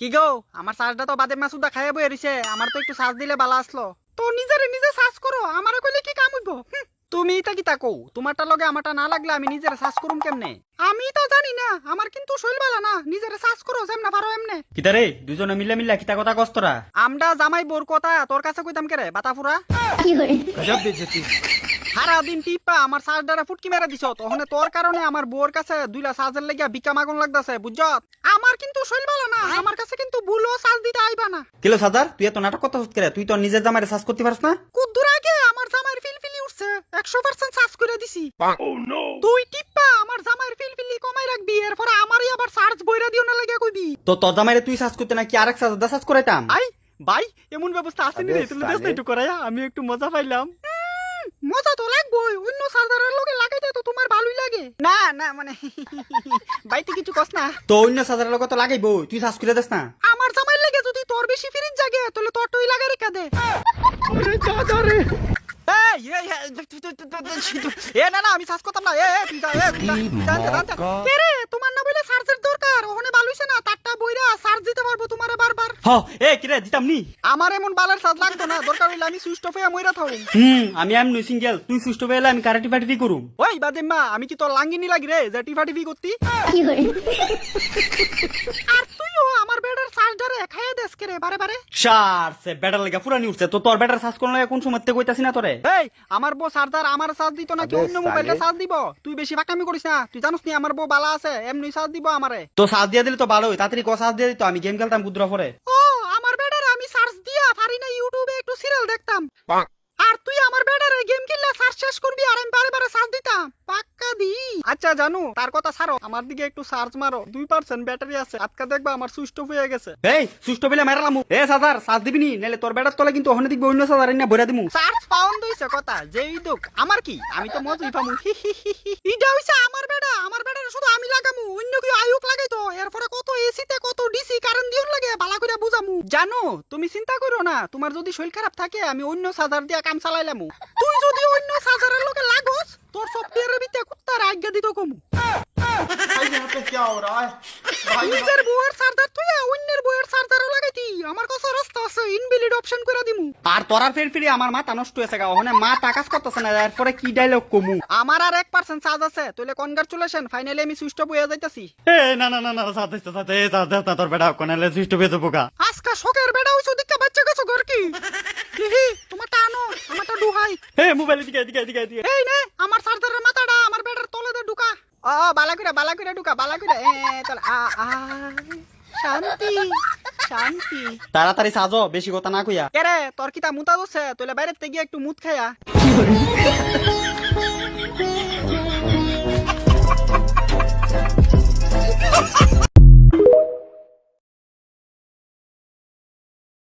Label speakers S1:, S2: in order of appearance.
S1: কি গো আমার চার্জটা তো বাদে মাসুদা খাইয়া বই এরিছে আমার তো একটু চার্জ দিলে বালা আসলো তো নিজেরে নিজে চার্জ করো আমার কইলে কি কাম হইব? তুমি এটা কি তাকো তোমারটা লগে আমারটা না লাগলে আমি নিজের চার্জ করুম কেমনে? আমি তো জানি না আমার কিন্তু শৈল বালা না নিজের চার্জ করো যেমনা পারো এমনে।
S2: কিতারে দুজনে মিলে মিলে কিতা কথা কস্তরা
S1: আমডা জামাই বোর কথা তোর কাছে কইতাম কেরে বাতাফুরা কি হই
S2: গজব বেজতি।
S1: সারা দিন টিপা আমার চার্জারে ফুটকি মেরে দিছ তখন তোর কারণে আমার বউর কাছে দুইলা চার্জের লাগিয়া বিকা মাগুন লাগতাছে বুঝছত আমার কিন্তু শৈল বালা না আমার কাছে কিন্তু বুলো চার্জ দিতে আইবা না।
S2: কিলো সাজার? তুই এত নাটক করতে করে তুই তো নিজের জামাইরে সাজ করতে পারস না?
S1: কুদ্দুর আগে আমার জামাইয়ের ফিলফিলি উঠছে একশো পার্সেন্ট চার্জ করে দিছি। তুই টিপ্পা আমার জামাইয়ের ফিলফিলি কমাই রাখবি এরপরে আমারই আবার চার্জ বইরা দিও না লাগে কইবি।
S2: তো তোর জামাইরে তুই সাজ করতে নাকি আরেক সাজ দা সাজ করাইতাম?
S1: আই ভাই এমন ব্যবস্থা আসেনি রে? তুমি দেশ না একটু করাইয়া আমি একটু মজা পাইলাম। মজা তো লাগবই অন্য চার্জারের লগে লাগাইতে তো তোমার ভালোই লাগে। না না মানে বাইতে কিছু কস না।
S2: তো অন্য সাজারের লগত তো লাগাইবো তুই সাজ করে দেস না।
S1: আমার জামাই লাগে যদি তোর বেশি ফিরিজ জাগে তাহলে তোর টই লাগাই রেখা দে এ না না আমি শ্বাস করতাম না। এ এ, তুই যা, এ, তুই যা, তুই যা, যা, যা। কে রে তোমার না বলে চার্জের দরকার ওখানে বালুইছে না তারটা বইরা চার্জ দিতে পারব তোমারে বারবার
S2: হ এ কিরে দিতাম নি।
S1: আমার এমন বালের চার্জ লাগতো না দরকার হইলে আমি সুইচ অফ মইরা থাকুম।
S2: হুম আমি সিঙ্গেল তুই আমি কারাটি ফাটি করুম।
S1: ওই বাদেম্মা আমি কি তোর লাঙ্গিনি লাগি রে যে টিফা টিফি করতি? আর তুইও আমার বেডের চার্জারে খাইয়ে দেস কে রে বারে বারে?
S2: সার সে ব্যাটার লাগা পুরানি উঠছে তো তোর ব্যাটার সাজ করলে কোন সময় থেকে কইতাছি না তোরে?
S1: এই আমার বউ চার্জার আমার চার্জ দিত নাকি অন্য মোবাইলটা চার্জ দিব? তুই বেশি ফাঁকামি করিস না তুই জানিস নি আমার বউ বালা আছে এমনি চার্জ দিব আমারে।
S2: তো সাজ দিয়ে দিলে তো ভালোই তাড়াতাড়ি ক সাজ দিয়ে দিত আমি গেম খেলতাম গুদ্রা পরে।
S1: ও আমার বেডারে আমি সার্চ দিয়া পারি না ইউটিউবে দেখতাম। আর তুই আমার বেডারে গেম খেললে সার্চ শেষ করবি আর আমি বারে বারে সার্চ দিতাম। পাক্কা দি। আচ্ছা জানো তার কথা ছাড়ো। আমার দিকে একটু সার্চ মারো। দুই পার্সেন্ট ব্যাটারি আছে। আজকে দেখবা আমার সুইচ অফ হয়ে গেছে।
S2: এই সুস্থ পেলে মারালাম এ সাজার সাজ দিবি নি? নাহলে তোর ব্যাটার তলে কিন্তু ওখানে দেখবি অন্য সাজার না ভরে দিমু।
S1: সার্চ পাউন্ড হইছে কথা। যেই দুক। আমার কি? আমি তো মজুই পামু। ইটা হইছে আমার জানো তুমি চিন্তা করো না তোমার যদি শরীর খারাপ থাকে আমি অন্য সাজার দিয়া কাম চালাইলাম। তুই যদি অন্য সাজারের লোকে লাগোস তোর সফটওয়্যারের ভিতরে কুত্তার আজ্ঞা দিত কমু। নিজের বউয়ের সার্জার তুই অন্যের বউয়ের চার্জারও লাগাইতি আমার কাছে রাস্তা আছে ইনভ্যালিড অপশন করে দিমু।
S2: আর তোরা ফের ফিরে আমার মাথা নষ্ট হয়েছে গা ওখানে মা করতেছে না এরপরে কি ডায়লগ কমু?
S1: আমার আর এক পার্সেন্ট চার্জ আছে তুইলে কনগ্রাচুলেশন ফাইনালি আমি সুইচ অফ হয়ে যাইতাছি।
S2: এ না না না না সাথে সাথে সাথে না তোর বেটা কোনালে সুস্থ পেয়ে যাব গা।
S1: আজকা শখের বেড়া হইছো দিকে বাচ্চা গেছো ঘর কি? হিহি তোমারটা আনো আমারটা ডুহাই।
S2: এ মোবাইল দিকে দিকে দিকে দিকে
S1: এই নে আমার চার্জারের মাথাটা আমার বেড়ার তলে দে ঢুকা। ও বালা করে বালা করে ঢুকা বালা করে এ আ আ শান্তি। শান্তি।
S2: তাড়াতাড়ি সাজো বেশি কথা না কইয়া।
S1: কেরে তোর কিতা মুতা দছে তুইলে বাইরে থেকে একটু মুত খায়া